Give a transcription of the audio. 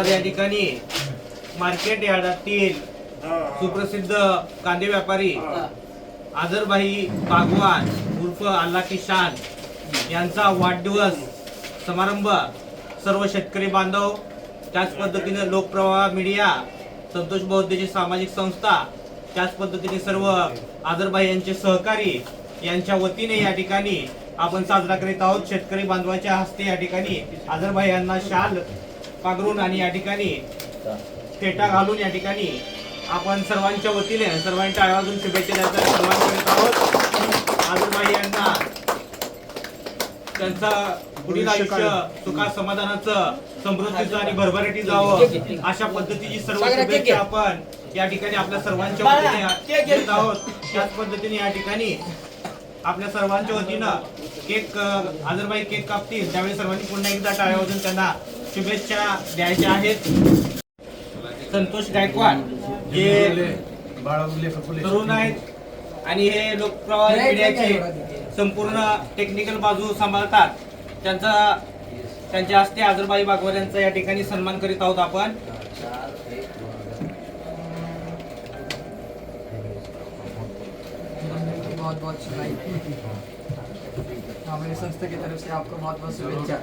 आज या ठिकाणी मार्केट यार्डातील सुप्रसिद्ध कांदे व्यापारी आजरबाई बागवान उर्फ अल्ला की शान यांचा वाढदिवस समारंभ सर्व शेतकरी बांधव त्याच पद्धतीने लोकप्रवाह मीडिया संतोष बौद्धची सामाजिक संस्था त्याच पद्धतीने सर्व आजरबाई यांचे सहकारी यांच्या वतीने या ठिकाणी आपण साजरा करीत आहोत. शेतकरी बांधवाच्या हस्ते या ठिकाणी आजरबाई यांना शाल पांघरून आणि या ठिकाणी फेटा घालून या ठिकाणी आपण सर्वांच्या वतीने सर्वांच्या आवाजून शुभेच्छा द्यायचा सर्वांना करीत आहोत. आजरबाई यांना त्यांचा पुढील आयुष्य सुखा समाधानाचं समृद्धीचं आणि भरभराटी जावं अशा पद्धतीची सर्व शुभेच्छा आपण या ठिकाणी आपल्या सर्वांच्या वतीने देत आहोत. त्याच पद्धतीने या ठिकाणी आपल्या सर्वांच्या वतीनं केक आजरबाई केक कापतील. त्यावेळी सर्वांनी पुन्हा एकदा टाळ्या वाजून त्यांना शुभेच्छा द्यायच्या आहेत. संतोष गायकवाड जे तरुण आहेत आणि हे लोकप्रवाह मीडियाचे संपूर्ण टेक्निकल बाजू सांभाळतात. त्यांचा त्यांच्या हस्ते आजरबाई बागवार यांचा या ठिकाणी सन्मान करीत आहोत आपण. बहुत बहुत शुभाई हमारी संस्था की तरफ से आपको बहुत बहुत शुभेच्छा।